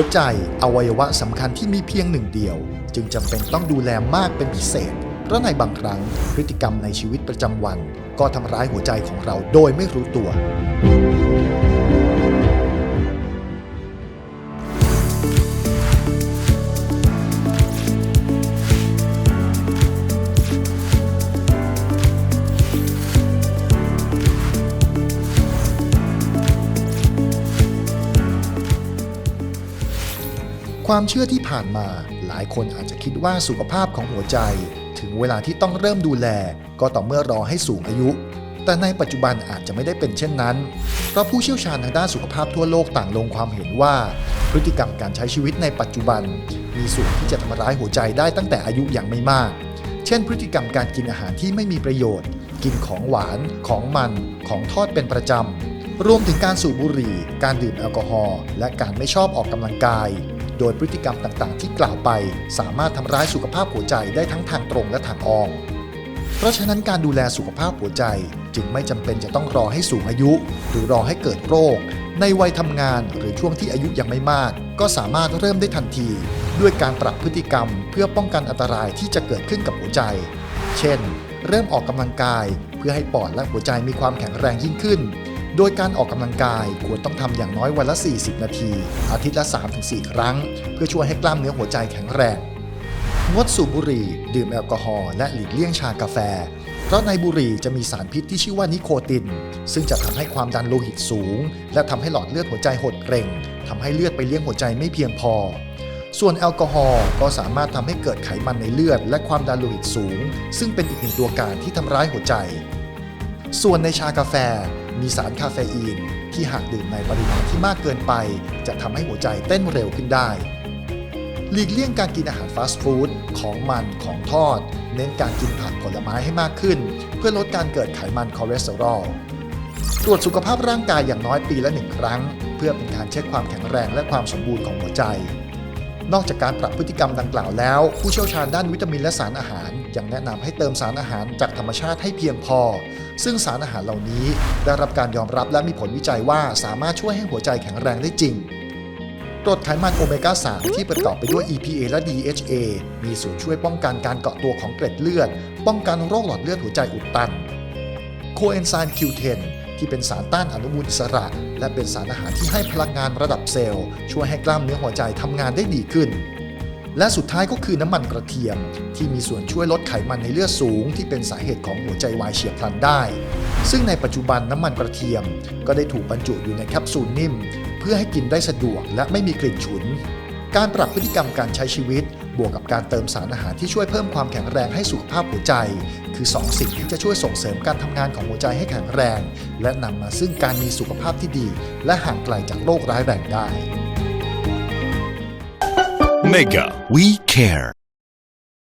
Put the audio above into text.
หัวใจอวัยวะสำคัญที่มีเพียงหนึ่งเดียว จึงจำเป็นต้องดูแลมากเป็นพิเศษเพราะในบางครั้งพฤติกรรมในชีวิตประจำวัน ก็ทำร้ายหัวใจของเราโดยไม่รู้ตัว ความเชื่อที่ผ่านมา หลายคนอาจจะคิดว่าสุขภาพของหัวใจ ถึงเวลาที่ต้องเริ่มดูแล ก็ต่อเมื่อรอให้สูงอายุ แต่ในปัจจุบันอาจจะไม่ได้เป็นเช่นนั้น เพราะผู้เชี่ยวชาญทางด้านสุขภาพทั่วโลกต่างลงความเห็นว่า พฤติกรรมการใช้ชีวิตในปัจจุบัน มีส่วนที่จะทำร้ายหัวใจได้ตั้งแต่อายุอยังไม่มาก เช่น พฤติกรรมการกินอาหารที่ไม่มีประโยชน์ กินของหวาน ของมัน ของทอดเป็นประจำรวมถึงการสูบบุหรี่ การดื่มแอลกอฮอล์ และการไม่ชอบออกกำลังกาย โดยพฤติกรรมต่างๆ ที่กล่าวไป สามารถทำร้ายสุขภาพหัวใจได้ทั้งทางตรงและทางอ้อมเพราะฉะนั้นการดูแลสุขภาพหัวใจจึงไม่จำเป็นจะต้องรอให้สูงอายุ หรือรอให้เกิดโรค ในวัยทำงานหรือช่วงที่อายุยังไม่มาก ก็สามารถเริ่มได้ทันที ด้วยการปรับพฤติกรรมเพื่อป้องกันอันตรายที่จะเกิดขึ้นกับหัวใจ เช่น เริ่มออกกำลังกาย เพื่อให้ปอดและหัวใจมีความแข็งแรงยิ่งขึ้น โดยการออกกำลังกายควรต้องทำอย่างน้อยวันละ 40 นาที อาทิตย์ละ 3-4 ครั้ง เพื่อช่วยให้กล้ามเนื้อหัวใจแข็งแรง งดสูบบุหรี่ ดื่มแอลกอฮอล์และหลีกเลี่ยงชากาแฟ เพราะในบุหรี่จะมีสารพิษที่ชื่อว่านิโคติน ซึ่งจะทำให้ความดันโลหิตสูง และทำให้หลอดเลือดหัวใจหดเกร็งทำให้เลือดไปเลี้ยงหัวใจไม่เพียงพอส่วนแอลกอฮอล์ก็สามารถทำให้เกิดไขมันในเลือด และความดันโลหิตสูง ซึ่งเป็นอีกหนึ่งตัวการที่ทำร้ายหัวใจ ส่วนในชากาแฟ มีสารคาเฟอีน ที่หากดื่มในปริมาณที่มากเกินไป จะทำให้หัวใจเต้นเร็วขึ้นได้ หลีกเลี่ยงการกินอาหารฟาสต์ฟู้ดของมันของทอด เน้นการกินผักผลไม้ให้มากขึ้น เพื่อลดการเกิดไขมันคอเลสเตอรอลตรวจสุขภาพร่างกายอย่างน้อยปีละหนึ่งครั้ง เพื่อเป็นการเช็คความแข็งแรงและความสมบูรณ์ของหัวใจ นอกจากการปรับพฤติกรรมดังกล่าวแล้ว ผู้เชี่ยวชาญด้านวิตามินและสารอาหารยังแนะนำให้เติมสารอาหารจากธรรมชาติให้เพียงพอ ซึ่งสารอาหารเหล่านี้ได้รับการยอมรับและมีผลวิจัยว่าสามารถช่วยให้หัวใจแข็งแรงได้จริงกรดไขมันโอเมก้า 3 ที่ประกอบไปด้วย EPA และ DHA มีส่วนช่วยป้องกันการเกาะตัวของเกล็ดเลือด ป้องกันโรคหลอดเลือดหัวใจอุดตัน โคเอนไซม์ Q10 ที่เป็นสารต้านอนุมูลอิสระ และเป็นสารอาหารที่ให้พลังงานระดับเซลล์ ช่วยให้กล้ามเนื้อหัวใจทำงานได้ดีขึ้น และสุดท้ายก็คือน้ำมันกระเทียม ที่มีส่วนช่วยลดไขมันในเลือดสูง ที่เป็นสาเหตุของหัวใจวายเฉียบพลันได้ ซึ่งในปัจจุบันน้ำมันกระเทียม ก็ได้ถูกบรรจุอยู่ในแคปซูลนิ่ม เพื่อให้กินได้สะดวกและไม่มีกลิ่นฉุน การปรับพฤติกรรมการใช้ชีวิต บวกกับการเติมสารอาหารที่ช่วยเพิ่มความแข็งแรงให้สุขภาพหัวใจ คือ 2 สิ่งที่จะช่วยส่งเสริมการทำงานของหัวใจให้แข็งแรง และนำมาซึ่งการมีสุขภาพที่ดี และห่างไกลจากโรคร้ายแรงได้ Mega We Care